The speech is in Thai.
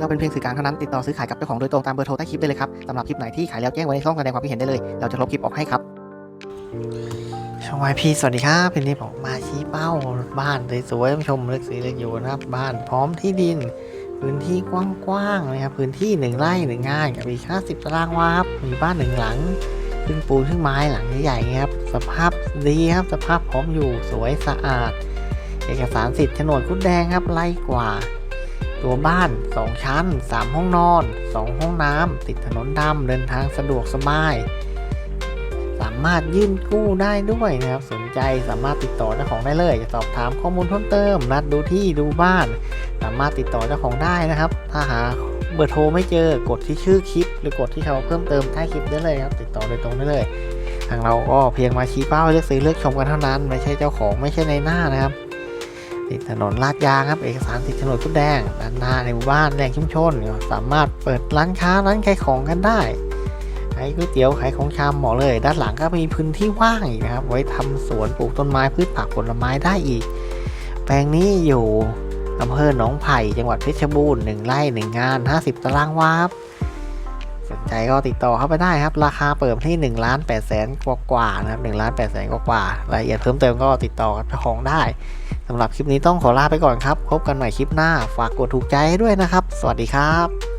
เราเป็นเพียงสื่อกลางเท่านั้นติดต่อซื้อขายกับเจ้าของโดยตรงตามเบอร์โทรใต้คลิปได้เลยครับสำหรับคลิปไหนที่ขายแล้วแจ้งไว้ในช่องแสดงความคิดเห็นได้เลย เราจะลบคลิปออกให้ครับช่องวายพีสวัสดีครับเป็นนี้ผมมาชี้เป้าบ้านสวยๆชมเลือกสีเลือกอยู่นะครับบ้านพร้อมที่ดิน พื้นที่กว้างๆนะครับพื้นที่หนึ่งไร่หนึ่งงานกับอีก50ตารางวาครับมีบ้านหนึ่งหลังครึ่งปูนครึ่งไม้หลังใหญ่ๆครับสภาพดีครับสภาพพร้อมอยู่สวยสะอาด เอกสารสิทธิ์โฉนดคุดแดงครับไร่กว่า ตัวบ้าน 2 ชั้น 3 ห้องนอน 2 ห้องน้ำ ติดถนนดำเดินทางสะดวกสบาย สามารถยื่นกู้ได้ด้วยนะครับ สนใจสามารถติดต่อเจ้าของได้เลย จะสอบถามข้อมูลเพิ่มเติม นัดดูที่ดูบ้าน สามารถติดต่อเจ้าของได้นะครับ ถ้าหาเบอร์โทรไม่เจอกดที่ชื่อคลิป หรือกดที่เขาเพิ่มเติมใต้คลิปได้เลยครับ ติดต่อโดยตรงได้เลย ทางเราก็เพียงมาชี้เป้าเลือกซื้อเลือกชมกันเท่านั้น ไม่ใช่เจ้าของไม่ใช่ในหน้านะครับ ติดถนนลาดยางครับ เอกสารติดถนนคุดแดงด้านหน้าในหมู่บ้านแหล่งชุมชน สามารถเปิดร้านค้าร้านขายของกันได้ขายก๋วยเตี๋ยวขายของชำหมอเลย ด้านหลังก็มีพื้นที่ว่างอีกนะครับ ไว้ทำสวนปลูกต้นไม้พืชผักผลไม้ได้อีก แปลงนี้อยู่อำเภอหนองไผ่จังหวัดเพชรบูรณ์หนึ่งไร่หนึ่งงาน 50 ตารางวาครับสนใจก็ติดต่อเข้าไปได้ครับ ราคาเปิดที่1ล้าน8แสนกว่าๆนะครับ1ล้าน8แสนกว่าๆรายละเอียดเพิ่มเติมก็ติดต่อกับเจ้าของได้ สำหรับคลิปนี้ต้องขอลาไปก่อนครับ พบกันใหม่คลิปหน้า ฝากกดถูกใจให้ด้วยนะครับ สวัสดีครับ